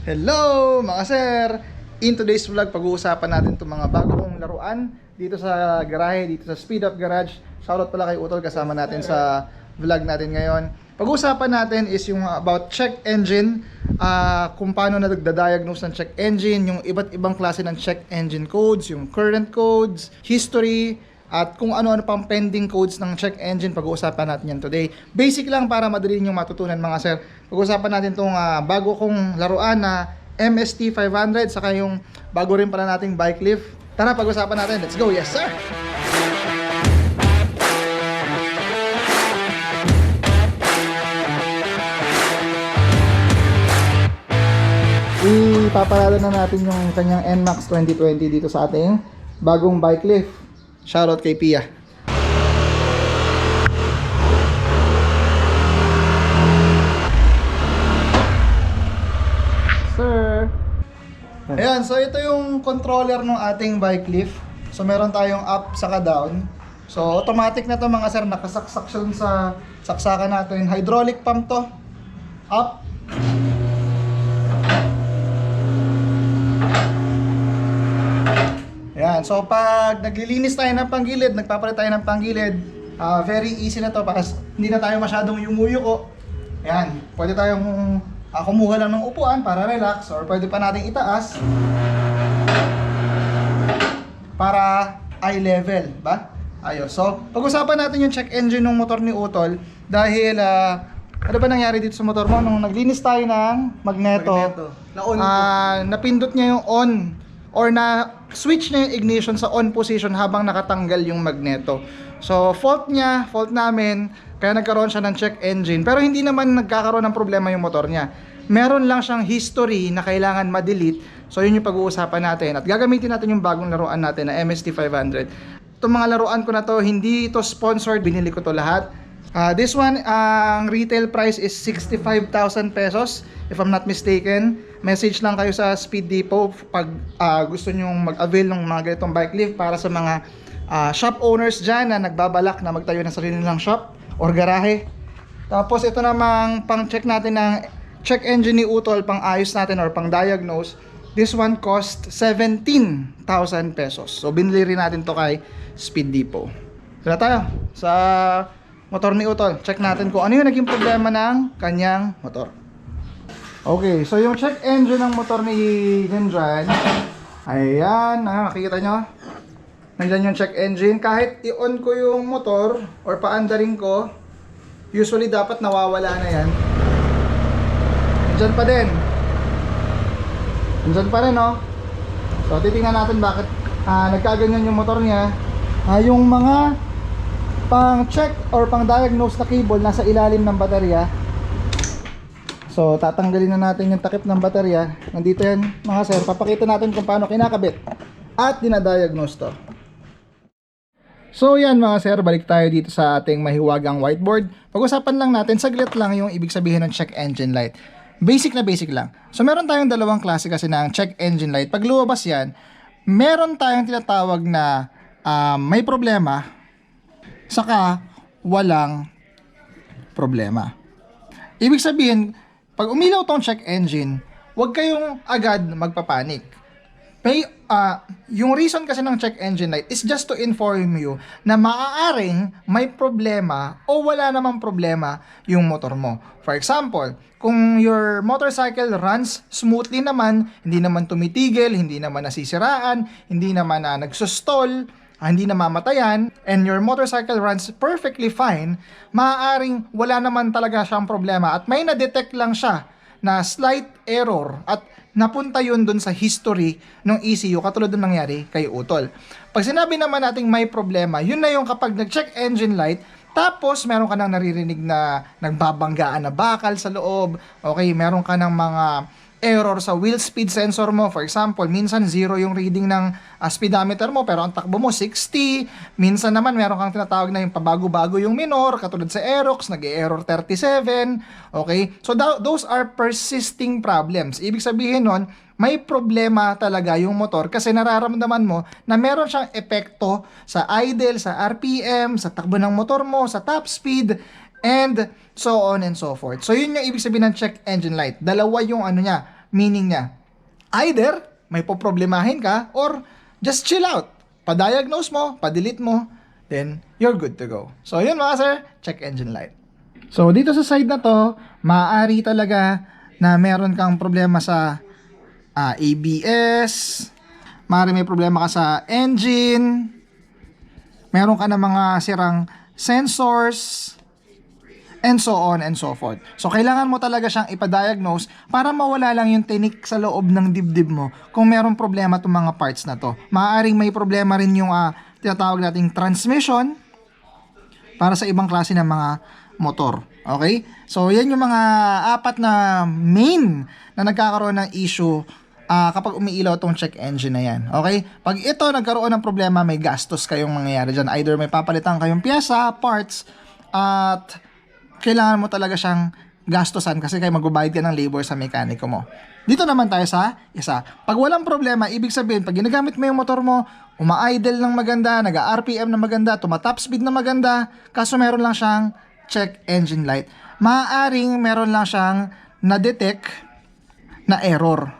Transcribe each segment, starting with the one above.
Hello mga sir! In today's vlog, pag-uusapan natin itong mga bago kong laruan dito sa garahe, dito sa Speed Up Garage. Shoutout pala kay Utol, kasama natin sa vlog natin ngayon. Pag-uusapan natin is yung about check engine, ah, kung paano nagda-diagnose ng check engine, yung iba't ibang klase ng check engine codes, yung current codes, history, at kung ano-ano pang pending codes ng check engine, pag-uusapan natin yan today. Basic lang para madali nyo matutunan mga sir. Pag-uusapan natin itong bago kong laruan na MST 500, saka yung bago rin pala nating bike lift. Tara, pag-usapan natin. Let's go! Yes, sir! Ipaparada na natin yung kanyang NMAX 2020 dito sa ating bagong bike lift. Shoutout kay Pia. Sir. Ayan, so ito yung controller ng ating bike lift. So meron tayong up saka down. So automatic na to mga sir, nakasaksak siya sa saksakan natin. Hydraulic pump to. Up. Ayan, so pag naglilinis tayo ng panggilid, nagpapalit tayo ng panggilid, ah, very easy na to para hindi na tayo masyadong yumuyuko. Ayan, pwede tayong ah, kumuha lang ng upuan para relax or pwede pa nating itaas para eye level, ba? Ayos. So, pag-usapan natin yung check engine ng motor ni Utol dahil ah, ano ba nangyari dito sa motor mo nung naglinis tayo ng magneto? Magneto. Ko. ah, napindot niya yung on or na switch niya yung ignition sa on position habang nakatanggal yung magneto. So, fault niya, fault namin, kaya nagkaroon siya ng check engine. Pero hindi naman nagkakaroon ng problema yung motor niya. Meron lang siyang history na kailangan ma-delete. So, yun yung pag-uusapan natin. At gagamitin natin yung bagong laruan natin na MST 500. Itong mga laruan ko na to, hindi ito sponsored. Binili ko to lahat. Ah, this one, ang retail price is 65,000 pesos if I'm not mistaken. Message lang kayo sa Speed Depot pag ah, gusto nyo mag-avail ng mga ganitong bike lift para sa mga ah, shop owners dyan na nagbabalak na magtayo ng sarili nilang shop or garahe. Tapos ito namang pang-check natin ng check engine ni Utol, pang-ayos natin or pang-diagnose. This one cost 17,000 pesos. So binili rin natin to kay Speed Depot. Tara tayo sa motor ni Utol. Check natin kung ano yung naging problema ng kanyang motor. Okay, so yung check engine ng motor ni Nindran. Ayan, ah, makikita nyo. Nandyan yung check engine. Kahit i-on ko yung motor or paandarin ko, usually dapat nawawala na yan. Nandyan pa din. Nandyan pa rin, no? So, titingnan natin bakit ah, nagkaganyan yung motor niya. Ah, yung mga pang-check or pang-diagnose na cable nasa ilalim ng baterya. So, tatanggalin na natin yung takip ng baterya. Nandito yan, mga sir. Papakita natin kung paano kinakabit at dinadiagnose to. So yan mga sir, balik tayo dito sa ating mahiwagang whiteboard. Pag-usapan lang natin, saglit lang yung ibig sabihin ng check engine light. Basic na basic lang. So meron tayong dalawang klase kasi ng check engine light. Pag lumabas yan, meron tayong tinatawag na ah, may problema, saka walang problema. Ibig sabihin, pag umilaw tong check engine, huwag kayong agad magpapanik. May, ah, yung reason kasi ng check engine light is just to inform you na maaaring may problema o wala namang problema yung motor mo. For example, kung your motorcycle runs smoothly naman, hindi naman tumitigil, hindi naman nasisiraan, hindi naman na nagsustall, ah, hindi namamatayan, and your motorcycle runs perfectly fine, maaaring wala naman talaga siyang problema at may na-detect lang siya na slight error at napunta yun dun sa history ng ECU katulad ng nangyari kay Utol. Pag sinabi naman nating may problema, yun na yung kapag nag-check engine light, tapos meron ka nang naririnig na nagbabanggaan na bakal sa loob, okay, meron ka ng mga error sa wheel speed sensor mo. For example, minsan zero yung reading ng ah, speedometer mo pero ang takbo mo 60. Minsan naman meron kang tinatawag na yung pabago-bago yung minor katulad sa Aerox, nag-error 37. Okay? So tho- those are persisting problems. Ibig sabihin nun, may problema talaga yung motor kasi nararamdaman mo na meron siyang epekto sa idle, sa RPM, sa takbo ng motor mo, sa top speed, and so on and so forth. So yun yung ibig sabihin ng check engine light. Dalawa yung ano niya, meaning niya? Either may poproblemahin ka or just chill out. Pa-diagnose mo, pa-delete mo, then you're good to go. So yun mga sir, check engine light. So dito sa side na to, maaari talaga na meron kang problema sa ah, ABS, maaari may problema ka sa engine, meron ka na mga sirang sensors, and so on and so forth. So, kailangan mo talaga siyang ipa-diagnose para mawala lang yung tinik sa loob ng dibdib mo kung merong problema itong mga parts na to. Maaaring may problema rin yung ah, tinatawag nating transmission para sa ibang klase ng mga motor. Okay? So, yan yung mga apat na main na nagkakaroon ng issue ah, kapag umiilaw tong check engine na yan. Okay? Pag ito nagkaroon ng problema, may gastos kayong mangyayari dyan. Either may papalitan kayong pyesa, parts, at kailangan mo talaga siyang gastosan kasi kayo magbabayad ka ng labor sa mekaniko mo. Dito naman tayo sa isa. Pag walang problema, ibig sabihin, pag ginagamit mo yung motor mo, uma-idle ng maganda, nag-RPM na maganda, tumatop speed na maganda, kaso meron lang siyang check engine light. Maaaring meron lang siyang na-detect na error.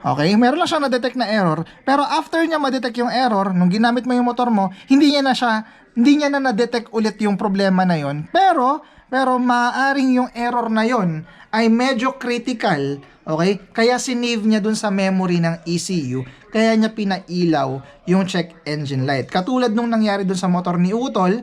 Okay? Meron lang siyang na-detect na error, pero after niya ma-detect yung error, nung ginamit mo yung motor mo, hindi niya na siya, hindi niya na na-detect ulit yung problema na yon. Pero, pero maaaring yung error na yon ay medyo critical, okay? Kaya sinave niya dun sa memory ng ECU, kaya niya pinailaw yung check engine light. Katulad nung nangyari dun sa motor ni Utol,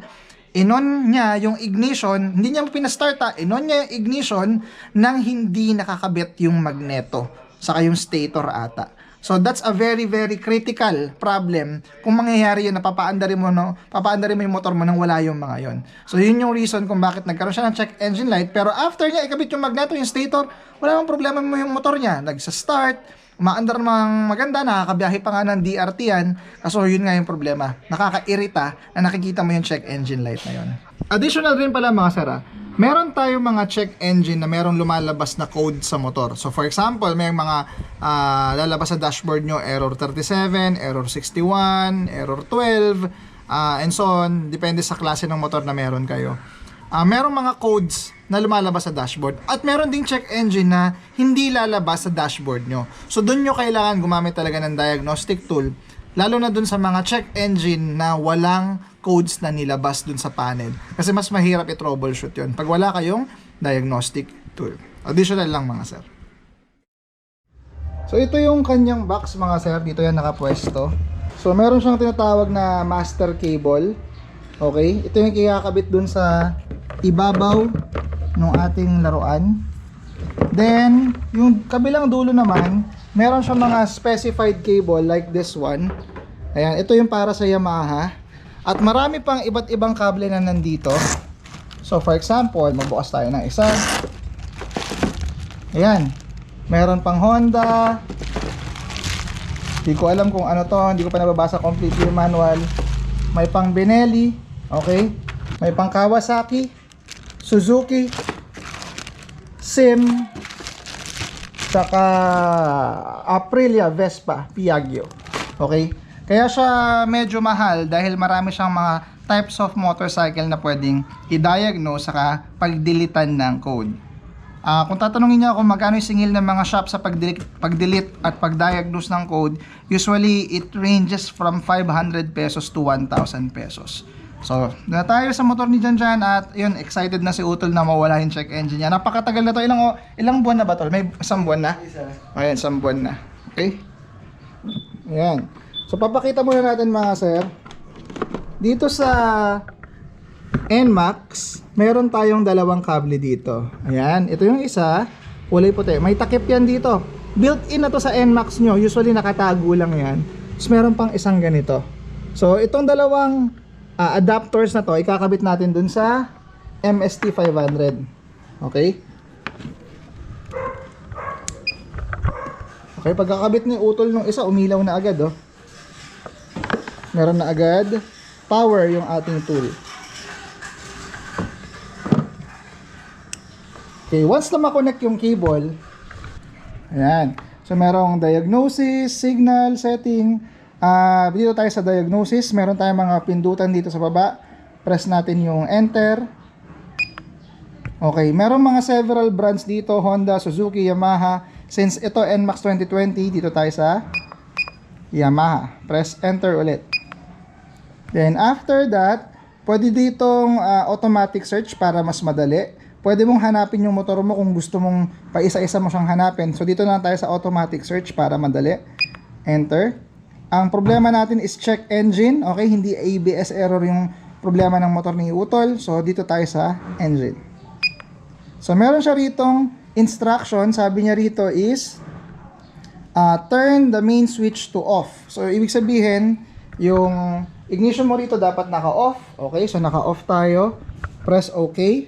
inon niya yung ignition, hindi niya pinastart ha, inon niya yung ignition nang hindi nakakabit yung magneto, saka yung stator ata. So that's a very very critical problem kung mangyayari yun na papaandarin mo no, papaandarin mo yung motor mo nang wala yung mga yon. So yun yung reason kung bakit nagkaroon siya ng check engine light pero after niya ikabit yung magneto yung stator, wala namang problema mo yung motor niya. Nagsa-start, umaandar mang maganda, nakakabiyahe pa nga ng DRT yan. Kaso yun nga yung problema. Nakakairita na nakikita mo yung check engine light na yun. Additional rin pala mga sara, meron tayong mga check engine na merong lumalabas na code sa motor. So for example, may mga ah, lalabas sa dashboard nyo, error 37, error 61, error 12, ah, and so on. Depende sa klase ng motor na meron kayo. Ah, merong mga codes na lumalabas sa dashboard. At meron ding check engine na hindi lalabas sa dashboard nyo. So doon nyo kailangan gumamit talaga ng diagnostic tool. Lalo na dun sa mga check engine na walang codes na nilabas dun sa panel. Kasi mas mahirap i-troubleshoot yun pag wala kayong diagnostic tool. Additional lang mga sir. So ito yung kanyang box mga sir. Dito yan nakapwesto. So meron siyang tinatawag na master cable. Okay? Ito yung kikakabit dun sa ibabaw ng ating laruan. Then, yung kabilang dulo naman, meron siyang mga specified cable like this one. Ayan, ito yung para sa Yamaha. At marami pang iba't ibang kable na nandito. So, for example, magbukas tayo ng isa. Ayan. Meron pang Honda. Hindi ko alam kung ano to. Hindi ko pa nababasa completely yung manual. May pang Benelli. Okay. May pang Kawasaki. Suzuki. Sim. Saka Aprilia Vespa Piaggio. Okay? Kaya siya medyo mahal dahil marami siyang mga types of motorcycle na pwedeng i-diagnose saka pagdilitan ng code. Ah, kung tatanungin niyo ako magkano yung singil ng mga shop sa pag-delete at pag-diagnose ng code, usually it ranges from 500 pesos to 1,000 pesos. So, na tayo sa motor ni Janjan at yun, excited na si Utol na mawala yung check engine niya. Napakatagal na to. Ilang, o- ilang buwan na ba tol? May isang buwan na? Ayan, isang buwan na. Okay? Ayan. So, papakita muna natin mga sir. Dito sa NMAX, meron tayong dalawang kable dito. Ayan, ito yung isa, kulay puti. May takip yan dito. Built-in na to sa NMAX nyo. Usually nakatago lang yan. Tapos meron pang isang ganito. So, itong dalawang ah, adapters na to, ikakabit natin dun sa MST 500. Okay? Okay, pagkakabit ni utol nung isa, umilaw na agad, oh. Meron na agad power yung ating tool. Okay, once na makonect yung cable, ayan. So, merong diagnosis, signal, setting. Ah, dito tayo sa diagnosis. Meron tayong mga pindutan dito sa baba. Press natin yung enter. Okay, meron mga several brands dito, Honda, Suzuki, Yamaha. Since ito NMAX 2020, dito tayo sa Yamaha. Press enter ulit. Then after that, pwede ditong ah, automatic search para mas madali. Pwede mong hanapin yung motor mo kung gusto mong pa isa-isa mo siyang hanapin. So dito na tayo sa automatic search para madali. Enter. Ang problema natin is check engine. Okay, hindi ABS error yung problema ng motor ni Utol. So dito tayo sa engine. So meron siya ritong instruction. Sabi niya rito is uh, turn the main switch to off. So, ibig sabihin, yung ignition mo rito dapat naka-off. Okay, so naka-off tayo. Press OK.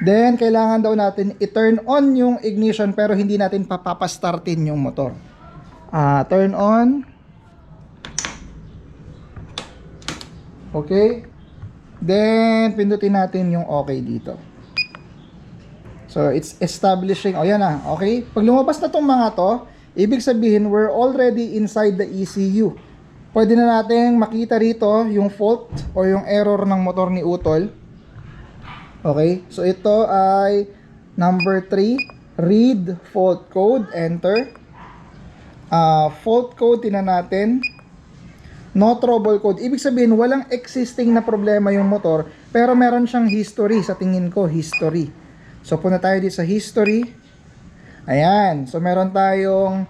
Then, kailangan daw natin i-turn on yung ignition pero hindi natin papapastartin yung motor. Ah, turn on. Okay. Then, pindutin natin yung OK dito. So, it's establishing, oh yan na, okay? Pag lumabas na tong mga to, ibig sabihin, we're already inside the ECU. Pwede na natin makita rito yung fault or yung error ng motor ni Utol. Okay, so ito ay number 3, read fault code, enter. Ah, fault code, tinan natin. No trouble code. Ibig sabihin, walang existing na problema yung motor, pero meron siyang history, sa tingin ko, history. So, punta tayo dito sa history. Ayan. So, meron tayong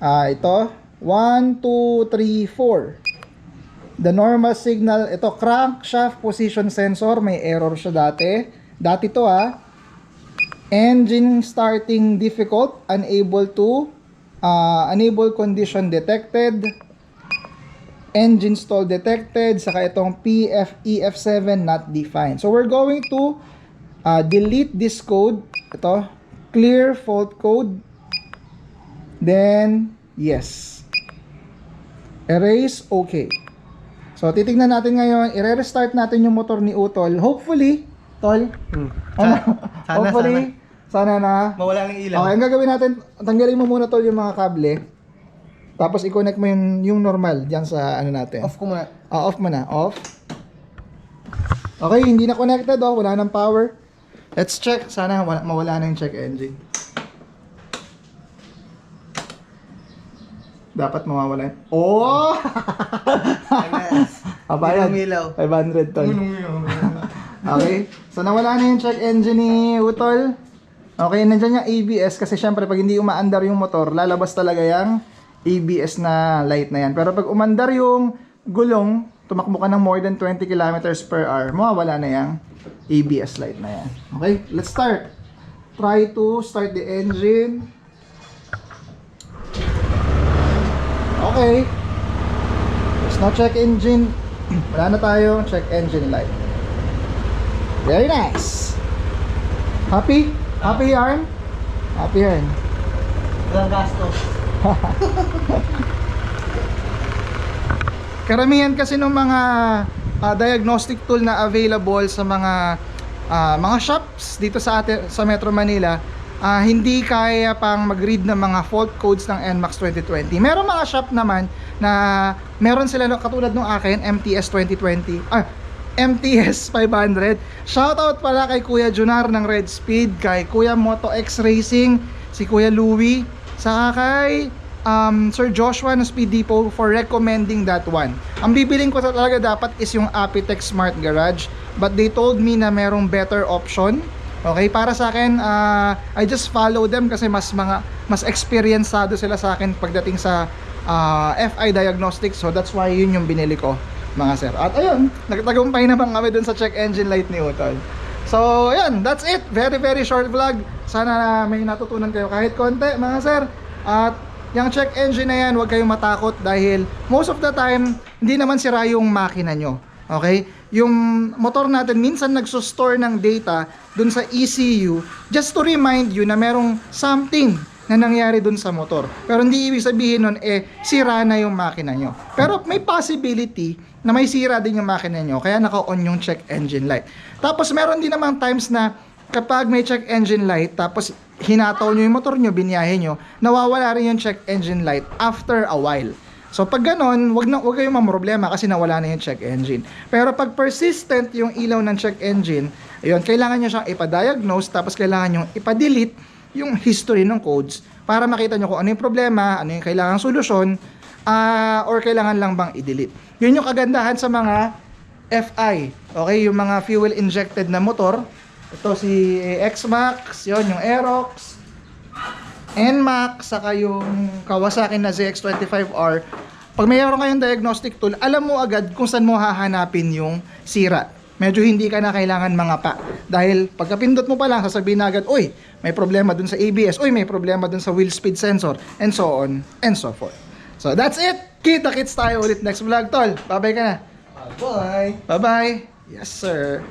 ah ito. 1, 2, 3, 4. The normal signal, ito, crankshaft position sensor. May error siya dati. Dati to ah. Engine starting difficult. Unable to. Ah unable condition detected. Engine stall detected. Saka itong PFEF7 not defined. So, we're going to uh, delete this code ito clear fault code then yes erase okay so titignan natin ngayon i-restart natin yung motor ni Utol hopefully tol Hmm. Sana, hopefully sana. Na Mawala ng ilaw. okay ang gagawin natin tanggalin mo muna tol yung mga kable tapos i-connect mo yung, yung normal diyan sa ano natin Off ko muna. Ah, off mo na. Off. Okay, hindi na connected oh. Wala nang power. Let's check. Sana wala, mawala na yung check engine. Dapat mawawala. yun. Oh! Abayan. Ilaw. 500 ton. Okay. So nawala na yung check engine ni Utol. Okay, nandiyan yung ABS kasi syempre pag hindi umaandar yung motor, lalabas talaga yung ABS na light na yan. Pero pag umandar yung gulong, tumakbo ka ng more than 20 kilometers per hour, mawawala na yung ABS light na yan. Okay, let's start. Try to start the engine. Okay. There's no check engine. Wala na tayo check engine light. Very nice. Happy? Happy yarn? Happy yarn. Walang gastos. Karamihan kasi ng mga ah, diagnostic tool na available sa mga ah, mga shops dito sa ate, sa Metro Manila, ah, hindi kaya pang mag-read ng mga fault codes ng NMAX 2020. Meron mga shop naman na meron sila katulad ng akin, MTS 2020. Ah, MTS 500. Shoutout pala kay Kuya Junar ng Red Speed, kay Kuya Moto X Racing, si Kuya Louie, saka kay um, Sir Joshua ng Speed Depot for recommending that one. Ang bibiling ko talaga dapat is yung Apitech Smart Garage, but they told me na merong better option. Okay, para sa akin, ah, I just follow them kasi mas mga mas experiencado sila sa akin pagdating sa ah, FI diagnostics. So that's why yun yung binili ko, mga sir. At ayun, nagtagumpay naman kami dun sa check engine light ni Utol. So, ayun, that's it. Very, very short vlog. Sana may natutunan kayo kahit konti, mga sir. At yung check engine na yan, huwag kayong matakot dahil most of the time, hindi naman sira yung makina nyo. Okay? Yung motor natin, minsan nagso-store ng data dun sa ECU just to remind you na merong something na nangyari dun sa motor. Pero hindi ibig sabihin nun, eh, sira na yung makina nyo. Pero may possibility na may sira din yung makina nyo, kaya naka-on yung check engine light. Tapos meron din namang times na kapag may check engine light, tapos hinataw nyo yung motor nyo, binyahe nyo, nawawala rin yung check engine light after a while. So pag ganon, wag na wag kayong mamroblema kasi nawala na yung check engine. Pero pag persistent yung ilaw ng check engine, ayun, kailangan niyo siyang ipa-diagnose tapos kailangan niyo ipa-delete yung history ng codes para makita nyo kung ano yung problema, ano yung kailangang solusyon, ah, or kailangan lang bang i-delete. Yun yung kagandahan sa mga FI, okay, yung mga fuel injected na motor. Ito si X-Max, yun yung Aerox, NMAX, saka yung Kawasaki na ZX25R. Pag mayroon kayong diagnostic tool, alam mo agad kung saan mo hahanapin yung sira. Medyo hindi ka na kailangan mangapa. Dahil pagkapindot mo pa lang, sasabihin na agad, uy, may problema dun sa ABS, uy, may problema dun sa wheel speed sensor, and so on, and so forth. So that's it! Kita-kits tayo ulit next vlog, tol. Bye-bye ka na. Bye. Bye-bye! Yes, sir.